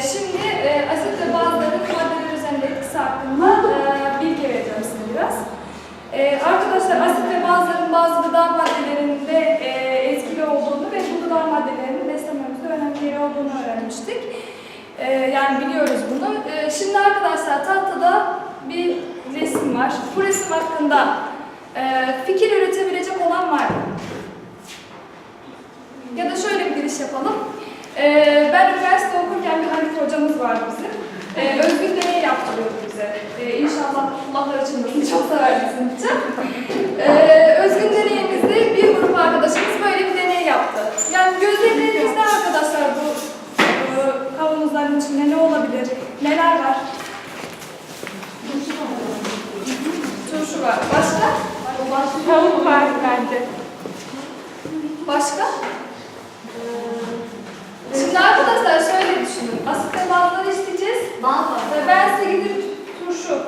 şimdi e, asit ve bazların maddeler üzerinde etkisi hakkında e, bilgi vereceğim size biraz. Ee, arkadaşlar asit ve bazların bazı gıda maddelerinde e, etkili olduğunu ve bu gıda maddelerinin beslenmemizde önemli yeri olduğunu öğrenmiştik. Ee, yani biliyoruz bunu. Ee, şimdi arkadaşlar tahtada bir resim var. Bu resim hakkında e, fikir üretebilecek olan var mı? Ya da şöyle bir giriş yapalım. Ee, ben üniversite okurken bir Halif hocamız vardı bizim. Ee, özgür deney yaptırıyordu bize. Ee, inşallah Allah'lar açılmasın, çok sever bizim için. Ee, özgür deneyimizde bir grup arkadaşımız böyle bir deney yaptı. Yani gözlemlerinizde arkadaşlar bu e, kavanozların içinde ne olabilir, neler var? Turşu var. Başka? Tavuk var bence. Başka? Şimdi arkadaşlar şöyle düşünün. Asit ve bazları isteyeceğiz. Ve ben size gidip turşu.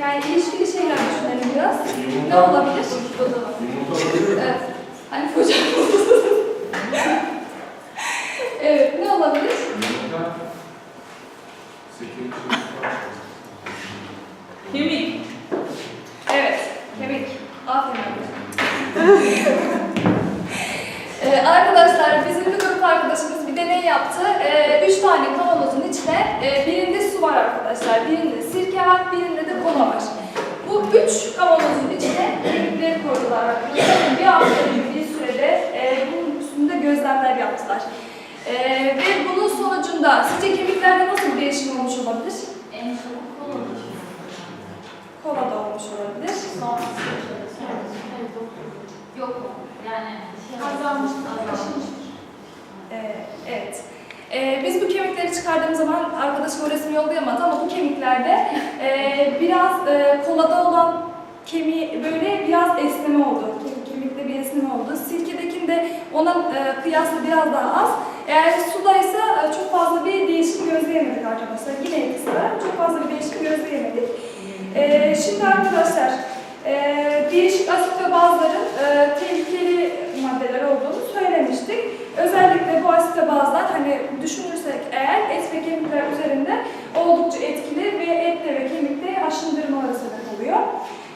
Yani ilişkili şeyler düşünelim biraz. Ne olabilir? Evet. Hani hocam. evet, ne olabilir? Kemik. Evet, kemik. Aferin. Ee, arkadaşlar bizim bir grup arkadaşımız bir deney yaptı. Ee, üç tane kavanozun içine e, birinde su var arkadaşlar, birinde sirke var, birinde de kola var. Bu üç kavanozun içine kemikleri koydular arkadaşlar. Bir hafta bir sürede e, bunun üstünde gözlemler yaptılar. E, ve bunun sonucunda sizce kemiklerde nasıl bir değişim olmuş olabilir? En çok kullanılır. Kola da olmuş olabilir. Yok yani şey Azalmış, azalmış. Ee, evet. Ee, biz bu kemikleri çıkardığımız zaman arkadaşım o resmi yollayamadı ama bu kemiklerde e, biraz e, kolada olan kemiği böyle biraz esneme oldu. Kemik, kemikte bir esneme oldu. Sirkedekinde ona e, kıyasla biraz daha az. Eğer sudaysa e, çok fazla bir değişim gözleyemedik arkadaşlar. Yine etkisi var. Çok fazla bir değişim gözleyemedik. Ee, şimdi arkadaşlar e, değişik asit ve bazların e, tehlikeli maddeler olduğunu söylemiştik. Özellikle bu asit ve bazlar hani düşünürsek eğer et ve kemikler üzerinde oldukça etkili ve ette ve kemikte aşındırmalara sebep oluyor.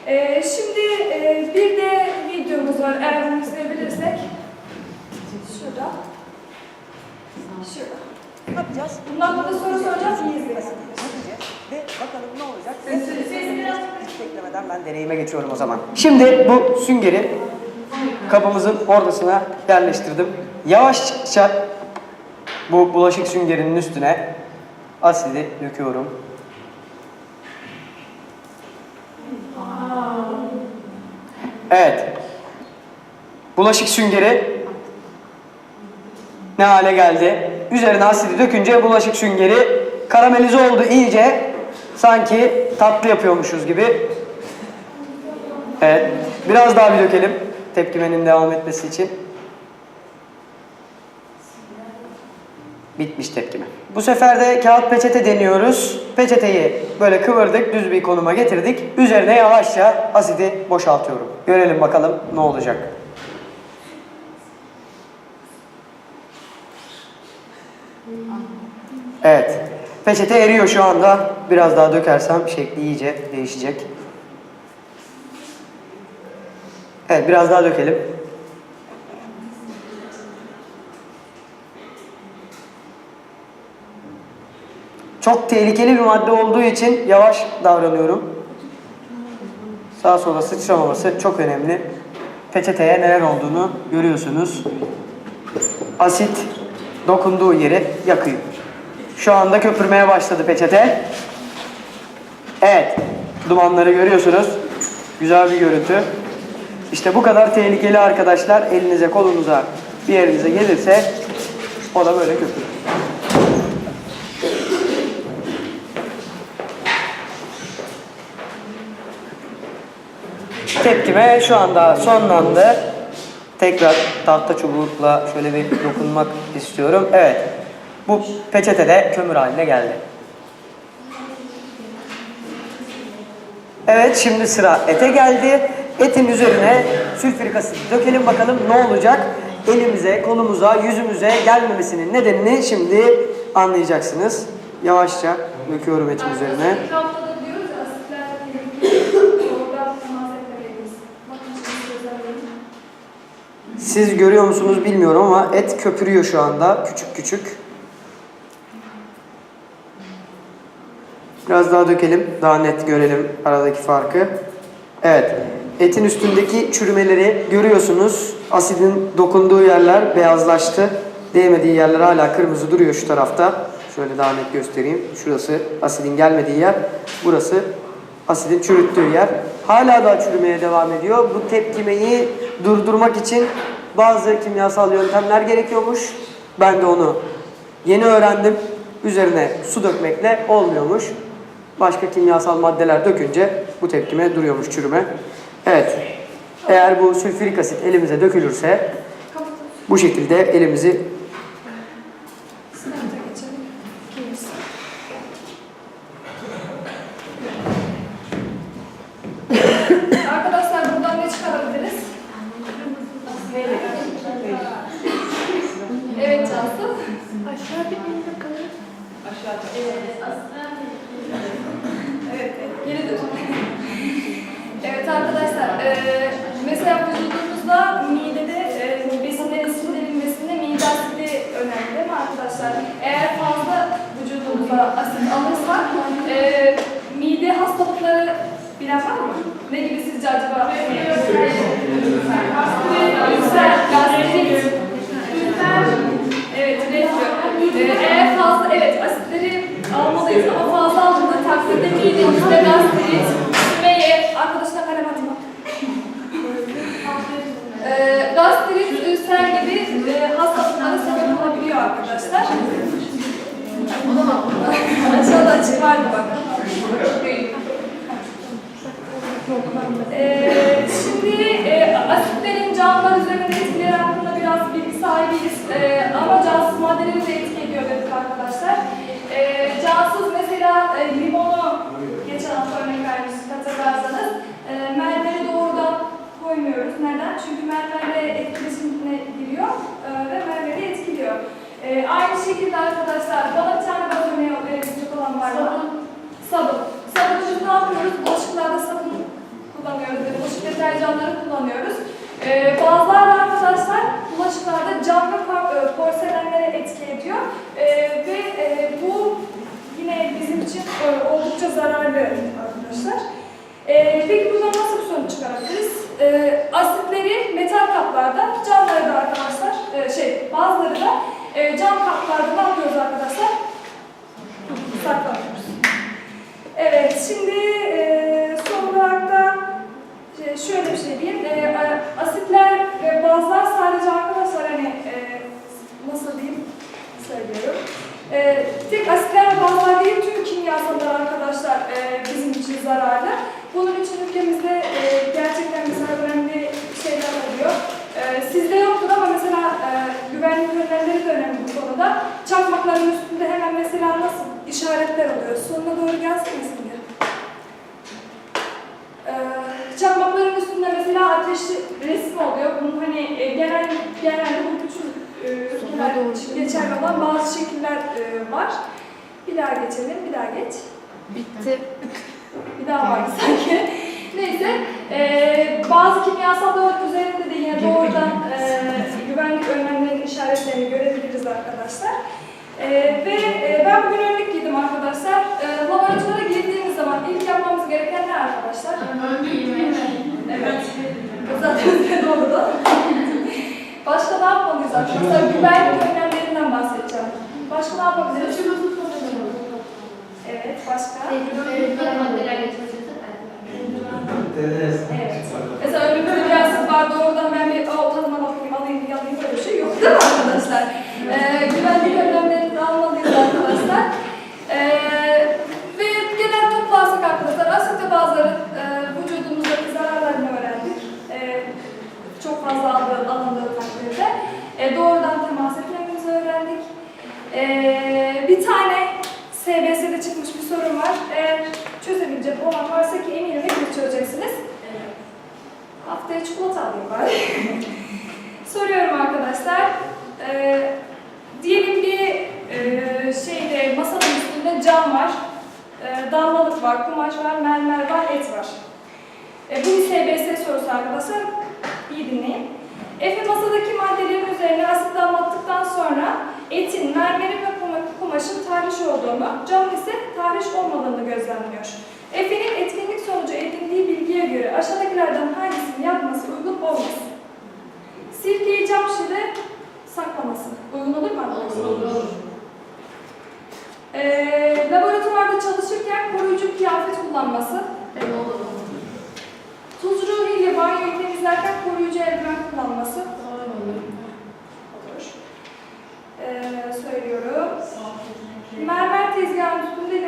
Ee, şimdi e, bir de videomuz var eğer bunu izleyebilirsek. Şurada. Şurada. Ne yapacağız? Bundan da soru soracağız iyi izleyin. Ve bakalım ne olacak? Sesini biraz Hiç beklemeden ben deneyime geçiyorum o zaman. Şimdi bu süngeri kabımızın ortasına yerleştirdim. Yavaşça bu bulaşık süngerinin üstüne asidi döküyorum. Evet. Bulaşık süngeri ne hale geldi? Üzerine asidi dökünce bulaşık süngeri karamelize oldu iyice. Sanki tatlı yapıyormuşuz gibi. Evet. Biraz daha bir dökelim. Tepkimenin devam etmesi için. Bitmiş tepkime. Bu sefer de kağıt peçete deniyoruz. Peçeteyi böyle kıvırdık, düz bir konuma getirdik. Üzerine yavaşça asidi boşaltıyorum. Görelim bakalım ne olacak. Evet. Peçete eriyor şu anda. Biraz daha dökersem şekli iyice değişecek. Evet biraz daha dökelim. Çok tehlikeli bir madde olduğu için yavaş davranıyorum. Sağa sola sıçramaması çok önemli. Peçeteye neler olduğunu görüyorsunuz. Asit dokunduğu yeri yakıyor. Şu anda köpürmeye başladı peçete. Evet, dumanları görüyorsunuz. Güzel bir görüntü. İşte bu kadar tehlikeli arkadaşlar elinize kolunuza bir yerinize gelirse o da böyle köpürür. Tepkime şu anda sonlandı. Tekrar tahta çubukla şöyle bir dokunmak istiyorum. Evet. Bu peçete de kömür haline geldi. Evet şimdi sıra ete geldi. Etin üzerine sülfürik asit dökelim bakalım ne olacak. elimize, kolumuza, yüzümüze gelmemesinin nedenini şimdi anlayacaksınız. Yavaşça döküyorum etin üzerine. Siz görüyor musunuz bilmiyorum ama et köpürüyor şu anda küçük küçük. Biraz daha dökelim. Daha net görelim aradaki farkı. Evet. Etin üstündeki çürümeleri görüyorsunuz. Asidin dokunduğu yerler beyazlaştı. Değmediği yerler hala kırmızı duruyor şu tarafta. Şöyle daha net göstereyim. Şurası asidin gelmediği yer. Burası asidin çürüttüğü yer. Hala daha çürümeye devam ediyor. Bu tepkimeyi durdurmak için bazı kimyasal yöntemler gerekiyormuş. Ben de onu yeni öğrendim. Üzerine su dökmekle olmuyormuş. Başka kimyasal maddeler dökünce bu tepkime duruyormuş çürüme. Evet. Eğer bu sülfürik asit elimize dökülürse bu şekilde elimizi Sınavda geçelim. Kimisi. Arkadaşlar buradan ne çıkarabiliriz? Evet Cansu. Aşağı bir in bakalım. Evet, geri dön. evet arkadaşlar, eee mesela vücudumuzda midede eee besinlerin sindirilmesinde mide asidi önemli değil mi arkadaşlar? Eğer fazla vücudumuza asit alırsak eee mide hastalıkları bilen var mı? Ne gibi sizce acaba? Ülser, gastrit, Evet, reflü. Ee, eğer fazla, evet asitleri almalıyız ama fazla aldığında takdirde midemizde gastrit, arkadaşlar. Ona çalacı var mı bakalım? E, aynı şekilde arkadaşlar bana bir tane daha örneği verebilecek olan var mı? Sabun. Sabunu biz ne yapıyoruz? Bulaşıklarda sabun kullanıyoruz ve bulaşık deterjanları kullanıyoruz. Ee, bazıları arkadaşlar bulaşıklarda cam ve e, porselenlere etki ediyor. Ee, ve e, bu yine bizim için e, oldukça zararlı arkadaşlar. Ee, peki buradan nasıl bir sonuç çıkarabiliriz? Ee, asitleri metal kaplarda, camları da arkadaşlar, e, şey bazıları da e, cam kaplarda ne yapıyoruz arkadaşlar? Saklanıyoruz. Evet, şimdi e, son olarak da e, şöyle bir şey diyeyim. E, a- asitler ve bazılar sadece arkadaşlar hani e, nasıl diyeyim söylüyorum. E, tek asitler ve bazılar değil tüm kimyasallar arkadaşlar e, bizim için zararlı. Bunun için ülkemizde e, gerçekten mesela önemli şeyler oluyor. E, sizde yoktur ama mesela e, güvenlik önlemleri de önemli bu konuda. Çakmakların üstünde hemen mesela nasıl işaretler oluyor. Sonuna doğru gelsene şimdi. Ee, çakmakların üstünde mesela ateşli resim oluyor. Bunun hani e, genel genelde bu bütün ülkeler için geçerli olan bazı şekiller e, var. Bir daha geçelim, bir daha geç. Bitti. Bir daha var sanki. Neyse, e, bazı kimyasalların üzerinde de yine doğrudan e, güvenlik önlemlerinin işaretlerini görebiliriz arkadaşlar. E, ve e, ben bugün önlük giydim arkadaşlar. E, laboratuvara girdiğimiz zaman ilk yapmamız gereken ne arkadaşlar? Evet. Zaten size doğru da. Başka ne yapmalıyız arkadaşlar? Güvenlik önlemlerinden bahsedeceğim. Başka ne yapabiliriz? Evet, başka? Tehlikeli maddeler geçmesi Evet. Ee, bir tane SBS'de çıkmış bir sorun var. Eğer çözebilecek olan varsa ki eminim hepiniz çözeceksiniz. Evet. Haftaya çikolata alayım bari. Soruyorum arkadaşlar. Ee, diyelim bir e, şeyde masanın üstünde cam var. E, damlalık var, kumaş var, mermer var, et var. E, bu bir SBS sorusu arkadaşlar. İyi dinleyin. Efe masadaki maddelerin üzerine asit damlattıktan sonra etin, mermerin ve kuma- kumaşın tahriş olduğunu, camın ise tahriş olmadığını gözlemliyor. Efe'nin etkinlik sonucu edindiği bilgiye göre aşağıdakilerden hangisini yapması uygun olmaz? Sirkeyi cam şişede saklaması. Uygun olur mu? Olur. Ee, laboratuvarda çalışırken koruyucu kıyafet kullanması. Olur. Tuz ruhu ile banyoyu temizlerken koruyucu eldiven kullanması. Olur. Olur. Ee, söylüyorum. Mermer tezgahının üstünde